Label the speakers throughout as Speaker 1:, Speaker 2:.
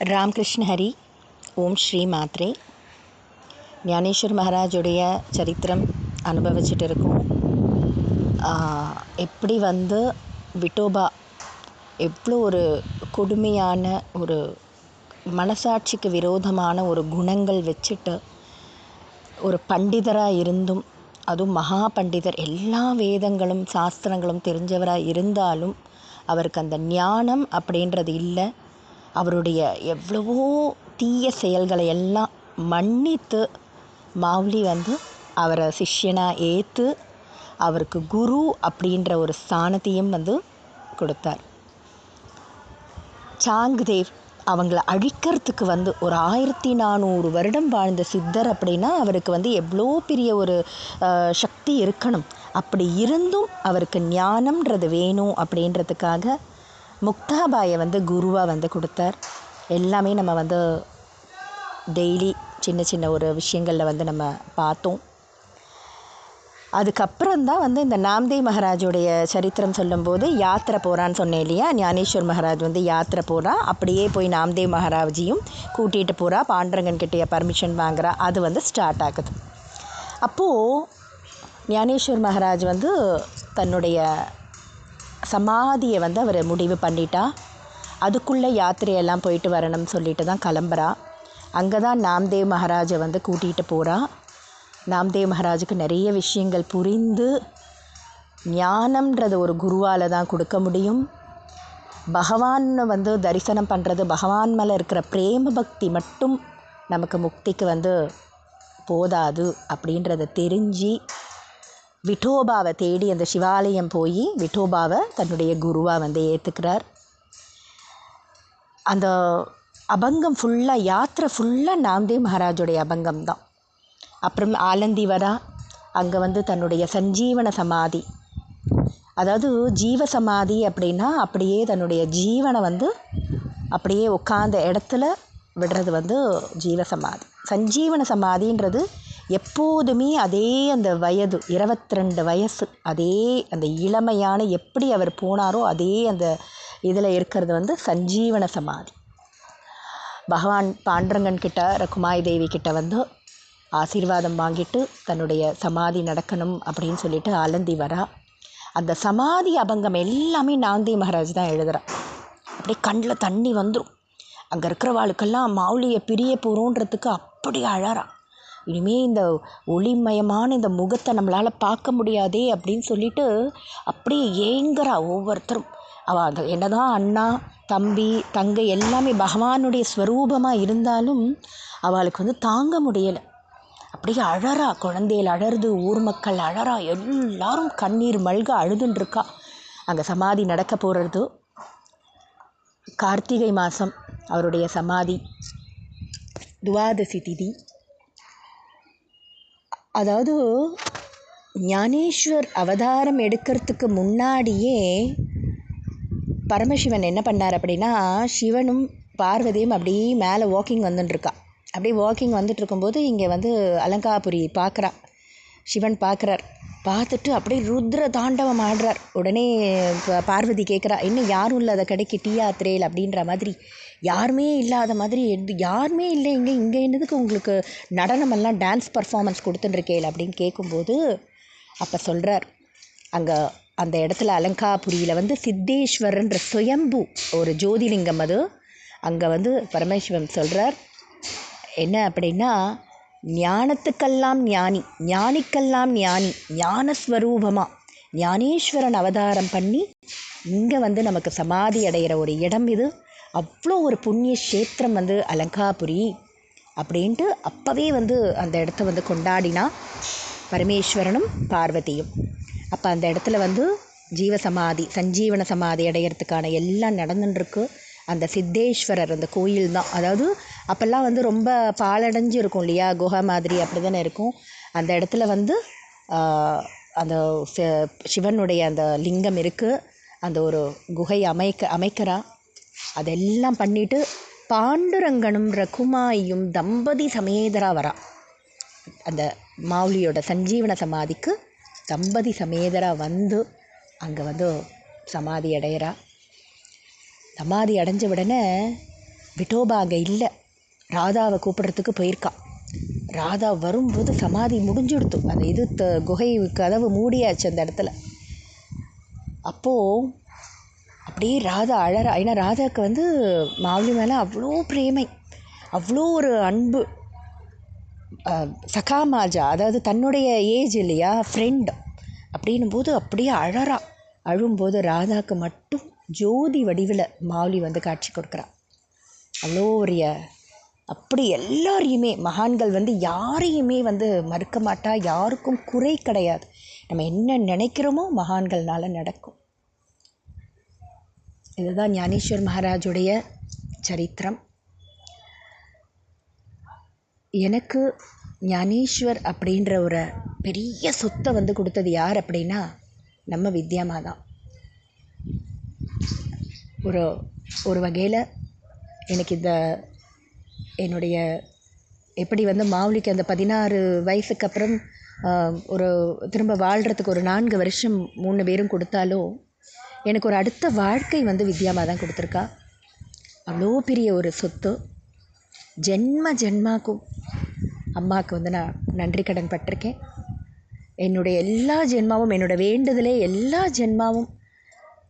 Speaker 1: ராம்கிருஷ்ண ஹரி ஓம் ஸ்ரீ மாத்ரே. ஞானேஸ்வர் மகாராஜுடைய சரித்திரம் அனுபவிச்சுட்டு இருக்கோம் எப்படி வந்து விட்டோபா எவ்வளோ ஒரு கொடுமையான ஒரு மனசாட்சிக்கு விரோதமான ஒரு குணங்கள் வச்சுட்டு ஒரு பண்டிதராக இருந்தும் அதுவும் மகா பண்டிதர் எல்லா வேதங்களும் சாஸ்திரங்களும் தெரிஞ்சவராக இருந்தாலும் அவருக்கு அந்த ஞானம் அப்படின்றது இல்லை. அவருடைய எவ்வளவோ தீய செயல்களை எல்லாம் மன்னித்து மாவுலி வந்து அவரை சிஷ்யனாக ஏற்று அவருக்கு குரு அப்படின்ற ஒரு ஸ்தானத்தையும் வந்து கொடுத்தார். சாங்தேவ் அவங்கள அழிக்கிறதுக்கு வந்து ஒரு ஆயிரத்தி நானூறு வருடம் வாழ்ந்த சித்தர் அப்படின்னா அவருக்கு வந்து எவ்வளோ பெரிய ஒரு சக்தி இருக்கணும். அப்படி இருந்தும் அவருக்கு ஞானம்ன்றது வேணும் அப்படின்றதுக்காக முக்தாபாயை வந்து குருவாக வந்து கொடுத்தார். எல்லாமே நம்ம வந்து டெய்லி சின்ன சின்ன ஒரு விஷயங்களில் வந்து நம்ம பார்த்தோம். அதுக்கப்புறம் தான் வந்து இந்த நாம்தேவ் மகாராஜுடைய சரித்திரம் சொல்லும்போது யாத்திரை போகிறான்னு சொன்னேன் இல்லையா? ஞானேஸ்வர் மகாராஜ் வந்து யாத்திரை போகிறா அப்படியே போய் நாம்தேவ் மகாராஜியும் கூட்டிகிட்டு போகிறா பாண்டரங்கன் கிட்டேய பர்மிஷன் வாங்குறா. அது வந்து ஸ்டார்ட் ஆகுது. அப்போது ஞானேஸ்வர் மகாராஜ் வந்து தன்னுடைய சமாதியை வந்து அவர் முடிவு பண்ணிட்டா. அதுக்குள்ளே யாத்திரையெல்லாம் போயிட்டு வரணும்னு சொல்லிட்டு தான் கிளம்புறா. அங்கே தான் நாம்தேவ் மகாராஜை வந்து கூட்டிகிட்டு போகிறா நாம்தேவ் மகாராஜுக்கு நிறைய விஷயங்கள் புரிந்து ஞானம்ன்றது ஒரு குருவால் தான் கொடுக்க முடியும். பகவான் வந்து தரிசனம் பண்ணுறது பகவான் மேலே இருக்கிற பிரேம பக்தி மட்டும் நமக்கு முக்திக்கு வந்து போதாது அப்படின்றத தெரிஞ்சு விட்டோபாவை தேடி அந்த சிவாலயம் போய் விட்டோபாவை தன்னுடைய குருவாக வந்து ஏற்றுக்கிறார் அந்த அபங்கம் ஃபுல்லாக யாத்திரை ஃபுல்லாக நாம்தேவ் மகாராஜுடைய அபங்கம் தான். அப்புறம் ஆலந்தி வரா அங்கே வந்து தன்னுடைய சஞ்சீவன சமாதி. அதாவது ஜீவ சமாதி அப்படின்னா அப்படியே தன்னுடைய ஜீவனை வந்து அப்படியே உட்காந்த இடத்துல விடுறது வந்து ஜீவ சமாதி. சஞ்சீவன சமாதின்றது எப்போதுமே அதே அந்த வயது இருபத்தி ரெண்டு வயசு அதே அந்த இளமையான எப்படி அவர் போனாரோ அதே அந்த இதில் இருக்கிறது வந்து சஞ்சீவன சமாதி. பகவான் பாண்டரங்கன் கிட்ட ரகுமாய் தேவி கிட்ட வந்து ஆசீர்வாதம் வாங்கிட்டு தன்னுடைய சமாதி நடக்கணும் அப்படின்னு சொல்லிட்டு அலந்தி வரா. அந்த சமாதி அபங்கம் எல்லாமே நாந்தி மகாராஜ் தான் எழுதுறா. அப்படியே கண்ணில் தண்ணி வந்துடும் அங்கே இருக்கிறவாளுக்கெல்லாம் மாவுளியை பிரிய போகிறோன்றதுக்கு அப்படி அழறா. இனிமே இந்த ஒளிமயமான இந்த முகத்தை நம்மளால் பார்க்க முடியாதே அப்படின்னு சொல்லிட்டு அப்படியே ஏங்குறா ஒவ்வொருத்தரும். அவள் என்னதான் அண்ணா தம்பி தங்கை எல்லாமே பகவானுடைய ஸ்வரூபமாக இருந்தாலும் அவளுக்கு வந்து தாங்க முடியலை. அப்படியே அழறா குழந்தைகள் அழறுது ஊர் மக்கள் அழறா எல்லாரும் கண்ணீர் மல்க அழுதுன்ட்ருக்கா அங்கே சமாதி நடக்க போகிறது கார்த்திகை மாதம் அவருடைய சமாதி. துவாதசி திதி. அதாவது ஞானேஸ்வர் அவதாரம் எடுக்கிறதுக்கு முன்னாடியே பரமசிவன் என்ன பண்ணார் அப்படின்னா சிவனும் பார்வதியும் அப்படியே மேலே வாக்கிங் வந்துட்டுருக்கா. அப்படியே வாக்கிங் வந்துட்டு இருக்கும்போது இங்கே வந்து அலங்காபுரி பார்க்குறா சிவன் பார்க்குறார். பார்த்துட்டு அப்படியே ருத்ர தாண்டவம் ஆடுறார். உடனே இப்போ பார்வதி கேட்குறா இன்னும் யாரும் இல்லாத கடைக்கு டீ யாத்திரையில் அப்படின்ற மாதிரி. யாருமே இல்லாத மாதிரி எது யாருமே இல்லை இங்கே இங்கே என்னதுக்கு உங்களுக்கு நடனமெல்லாம் டான்ஸ் பர்ஃபார்மன்ஸ் கொடுத்துட்டுருக்கேல் அப்படின்னு கேட்கும்போது அப்போ சொல்கிறார் அங்கே அந்த இடத்துல அலங்காபுரியில் வந்து சித்தேஸ்வரன்ற சுயம்பு ஒரு ஜோதிலிங்கம் அது. அங்கே வந்து பரமேஸ்வரன் சொல்கிறார் என்ன அப்படின்னா ஞானத்துக்கெல்லாம் ஞானி ஞானிக்கெல்லாம் ஞானி ஞானஸ்வரூபமா? ஞானேஸ்வரன் அவதாரம் பண்ணி இங்கே வந்து நமக்கு சமாதி அடைகிற ஒரு இடம் இது. அவ்வளோ ஒரு புண்ணிய க்ஷேத்திரம் வந்து அலங்காபுரி அப்படின்ட்டு அப்போவே வந்து அந்த இடத்த வந்து கொண்டாடினா பரமேஸ்வரனும் பார்வதியும். அப்போ அந்த இடத்துல வந்து ஜீவ சமாதி சஞ்சீவன சமாதி அடையிறதுக்கான எல்லாம் நடந்துட்டுருக்கு அந்த சித்தேஸ்வரர் அந்த கோயில் தான் அதாவது அப்போல்லாம் வந்து ரொம்ப பாலடைஞ்சு இருக்கும் இல்லையா? குகை மாதிரி அப்படி தானே இருக்கும். அந்த இடத்துல வந்து அந்த சிவனுடைய அந்த லிங்கம் இருக்குது அந்த ஒரு குகை அமைக்க அமைக்கிறா. அதெல்லாம் பண்ணிட்டு பாண்டுரங்கனும் ரகுமாயும் தம்பதி சமேதரா வரா. அந்த மாவுலியோட சஞ்சீவன சமாதிக்கு தம்பதி சமேதரா வந்து அங்கே வந்து சமாதி அடையிறா. சமாதி அடைஞ்ச உடனே விட்டோபா அங்கே இல்லை. ராதாவை கூப்பிடுறதுக்கு போயிருக்கா. ராதா வரும்போது சமாதி முடிஞ்சுடுத்து. அந்த இது த குகை கதவு மூடியாச்சு அந்த இடத்துல. அப்போது அப்படியே ராதா அழறா. ஏன்னா ராதாவுக்கு வந்து மாவுளி மேலே அவ்வளோ பிரேமை அவ்வளோ ஒரு அன்பு. சகாமாஜா அதாவது தன்னுடைய ஏஜ் இல்லையா ஃப்ரெண்ட் அப்படின்னும் போது அப்படியே அழறா. அழும்போது ராதாவுக்கு மட்டும் ஜோதி வடிவில் மாவுளி வந்து காட்சி கொடுக்குறா அவ்வளோ அப்படி எல்லாரையுமே மகான்கள் வந்து யாரையுமே வந்து மறுக்க மாட்டா யாருக்கும் குறை கிடையாது. நம்ம என்ன நினைக்கிறோமோ மகான்கள்னால நடக்கும். இதுதான் ஞானேஸ்வர் மகாராஜுடைய சரித்திரம். எனக்கு ஞானேஸ்வர் அப்படின்ற ஒரு பெரிய சொத்தை வந்து கொடுத்தது யார் அப்படின்னா நம்ம வித்யாமா தான் ஒரு ஒரு வகையில் எனக்கு இந்த என்னுடைய எப்படி வந்து மாவுலிக்கு அந்த பதினாறு வயசுக்கு அப்புறம் ஒரு திரும்ப வாழ்கிறதுக்கு ஒரு நான்கு வருஷம் மூணு பேரும் கொடுத்தாலும் எனக்கு ஒரு அடுத்த வாழ்க்கை வந்து வித்யாமா தான் கொடுத்துருக்கா. அவ்வளோ பெரிய ஒரு சொத்து. ஜென்ம ஜென்மாக்கும். அம்மாவுக்கு வந்து நான் நன்றி கடன் பட்டிருக்கேன். என்னுடைய எல்லா ஜென்மாவும் என்னோட வேண்டுதலே எல்லா ஜென்மாவும்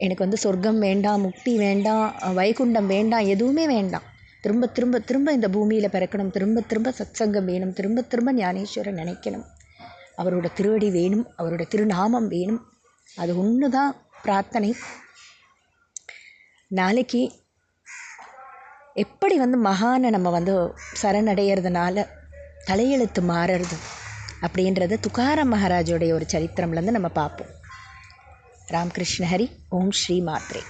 Speaker 1: எனக்கு வந்து சொர்க்கம் வேண்டாம் முக்தி வேண்டாம் வைகுண்டம் வேண்டாம் எதுவுமே வேண்டாம். திரும்ப திரும்ப திரும்ப இந்த பூமியில் பிறக்கணும். திரும்ப திரும்ப சத்சங்கம் வேணும். திரும்ப திரும்ப ஞானேஸ்வரன் நினைக்கணும். அவரோட திருவடி வேணும். அவரோட திருநாமம் வேணும். அது ஒன்று தான் பிரார்த்தனை. நாளைக்கு எப்படி வந்து மகானை நம்ம வந்து சரணடைகிறதுனால தலையெழுத்து மாறுறது அப்படின்றத துகாராம் மகாராஜோடைய ஒரு சரித்திரம்லேருந்து நம்ம பார்ப்போம். ராமகிருஷ்ண ஹரி ஓம் ஸ்ரீ மாத்ரே